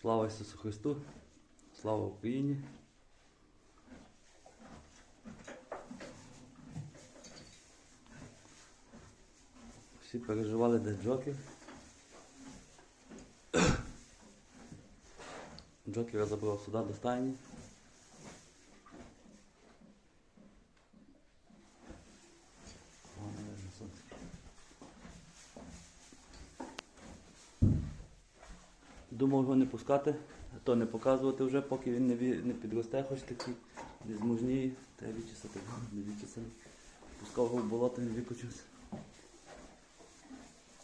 Слава Ісусу Христу! Слава Україні! Всі переживали де Джокер. Джокера забрав сюди до стайні. О, не видно сонце. Думав його не пускати, то не показувати вже, поки він не, не підросте, хоч такий, не змужніє, треба відчесати, не відчесаний. Пускав його в болото, він викочився.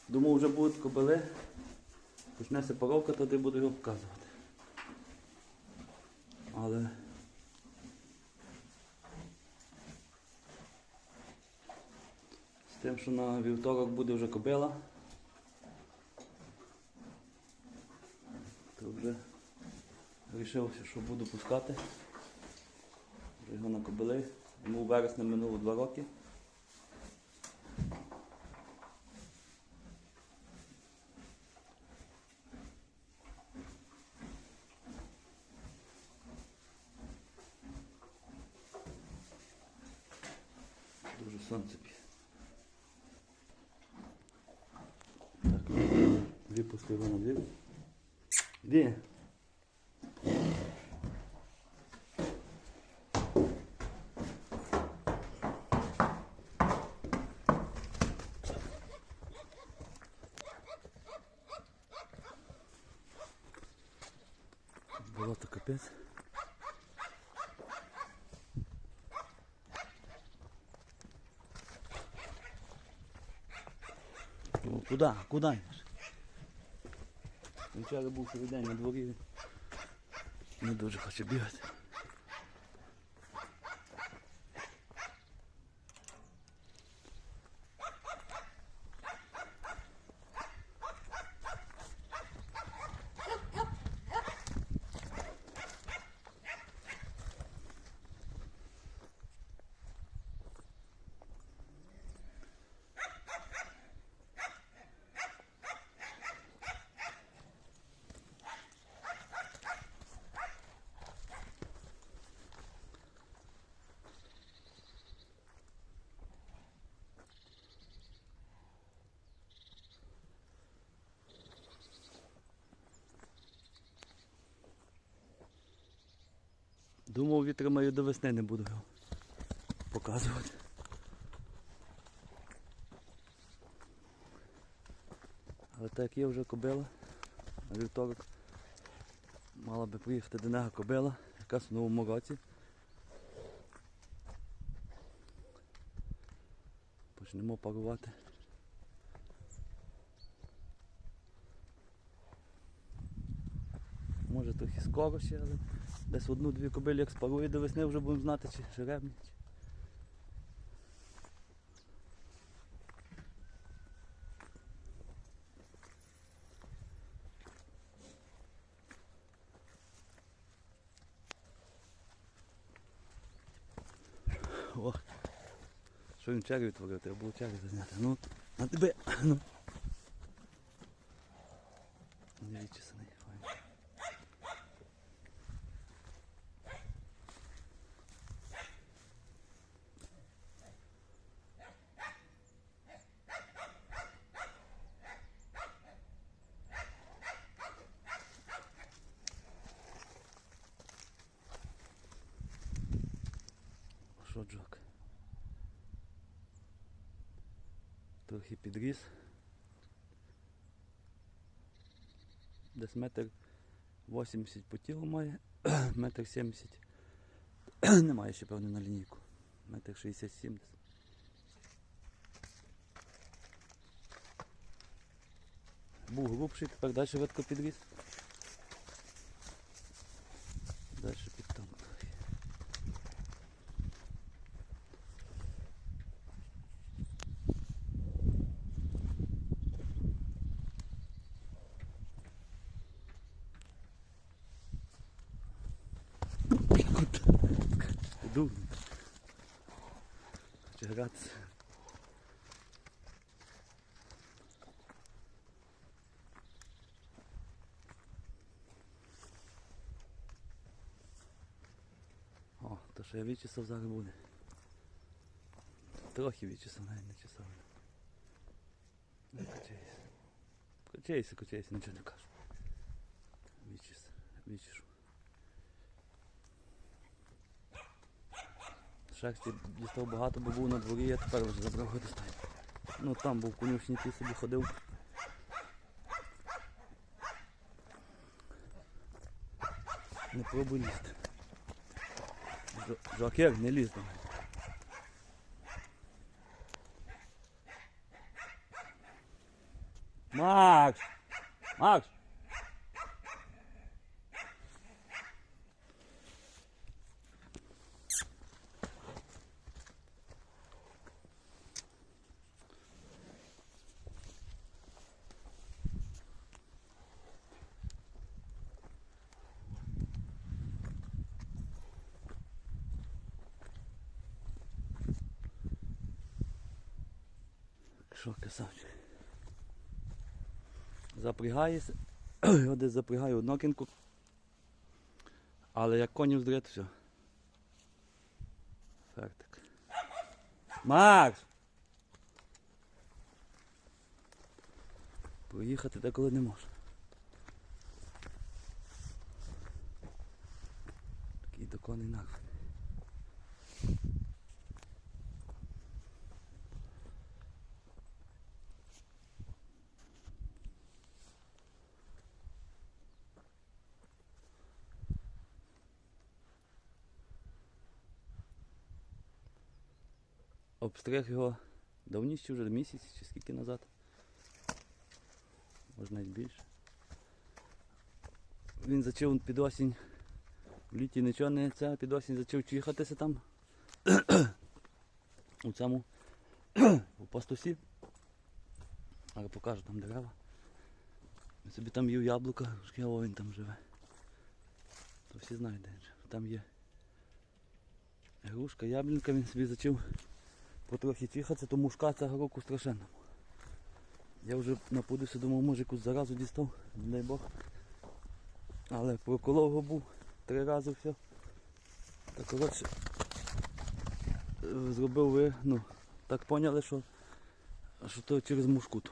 Думав, вже будуть кобили, почнеться паровка, тоді буду його показувати. Але з тим, що на вівторок буде вже кобила, то вже вирішився, що буду пускати. Його на кобили. Йому у вересні минуло два роки. Дуже сонце п'є. Так, випустив на двір. Де? Болото капець. Ну, куди? Куди йдеш? Вчора був цілий день на дворі. Не дуже хоче бігати. Думав, витримаю до весни, не буду його показувати. Але так є вже кобила, на вівторок мала би приїхати до нього кобила, якась в новому році. Почнемо парувати. Може трохи скоро ще, але десь одну-дві кобилі як спарує до весни вже будемо знати, чи жеребні. О, що він чері відтворив, треба було чері зазняти. Ну, на тебе. Ну. Що? Трохи підріс. Десь метр 80 по тілу має, метр 70. Немає ще певно на лінійку. Метр 67 десь. Був грубший, тепер далі видко підріс. Чи гратися. О, то що я відчисав зараз буде. Трохи відчисав, навіть не чесав. Не качайся. Качайся, качайся, нічого не кажу. Відчис, відчишу. Шерсті дістав багато, бо був на дворі, я тепер вже забрав його достаю. Ну там був конюшні, ті собі ходив. Не пробуй лізти. Жокер, не до мене. Макс! Макс! Що красавчик. Запрягається, його десь запрягаю однокінку. Але як коні вздрет, все. Фертик. Макс! Проїхати деколи не можна. Такий до коней нахуй. Обстриг його давніше вже місяць чи скільки назад. Може навіть більше. Він зачав під осінь. В літі нічого не це, під осінь зачав чихатися там. У цьому у пастусі. Але покажу там дерева. Він собі там їв яблука, шківо він там живе. То всі знають де. Там є грушка, яблунька, він собі зачав потрохи чихатися, тому шкаться року страшенно. Я вже напудився, думав, може якусь заразу дістав, не дай Бог. Але проколов був три рази все. Та коротше зробив ви, ну, так поняли, що, що то через мушкуту.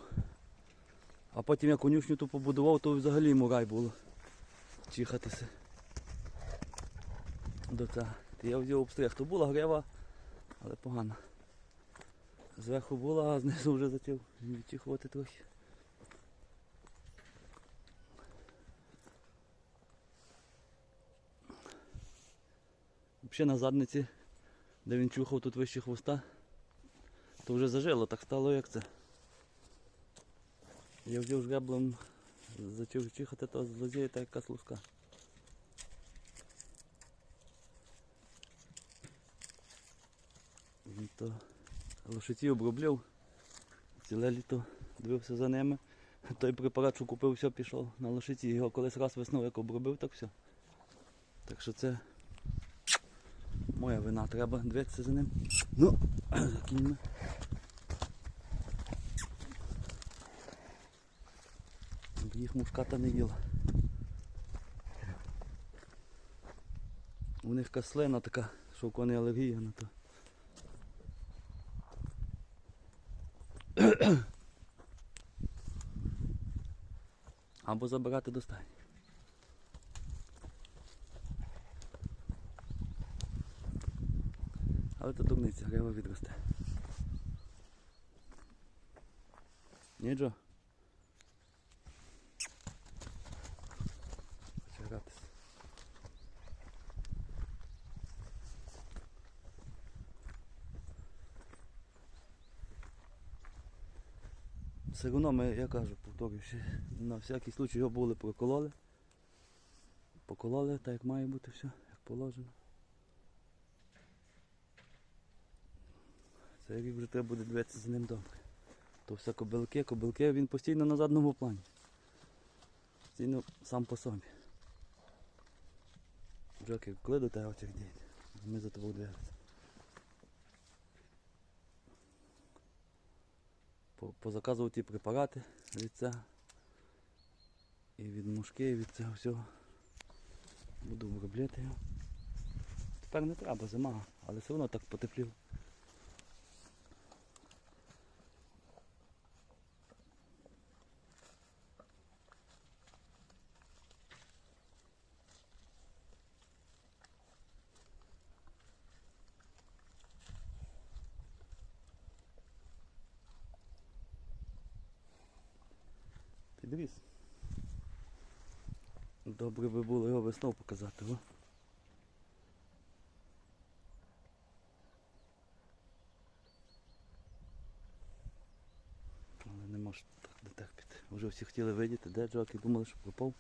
А потім я конюшню ту побудував, то взагалі йому рай було чихатися. До цього. Я взяв обстриг. То була грива, але погано. Зверху була, а знизу вже почав відчихувати трохи. Взагалі на задниці, де він чухав тут вище хвоста, то вже зажило, так стало як це. Я взяв жреблом, почав чихати, то злозіє та якась луска. То лошиці обробляв, ціле літо дивився за ними. Той препарат, що купив, все пішов на лошиці. Його колись раз весною як обробив, так все. Так що це моя вина, треба дивитися за ним. Ну, кіньми. Їх мушката не їла. У них каслина така, що в коней алергія на то. Або забирати до стайні. Але це дурниця, грива відросте. Ні, Джо? Хоче гратися. Все одно ми, я кажу, повторюю, на всякий случай його були прокололи. Покололи так як має бути все, як положено. Цей рік вже треба буде дивитися за ним добре. То все кобилки, кобилки, він постійно на задному плані. Постійно сам по собі. Джокер, коли до тебе діють? Ми за тобою дивимося. Позаказував ті препарати від цього. І від мушки, і від цього всього. Буду виробляти його. тепер не треба, зима, але все одно так потепліло. Підріс. Добре би було його весною показати, о. Але не можу так дотерпіти. Вже всі хотіли видіти, де Джокі, думали, що пропав.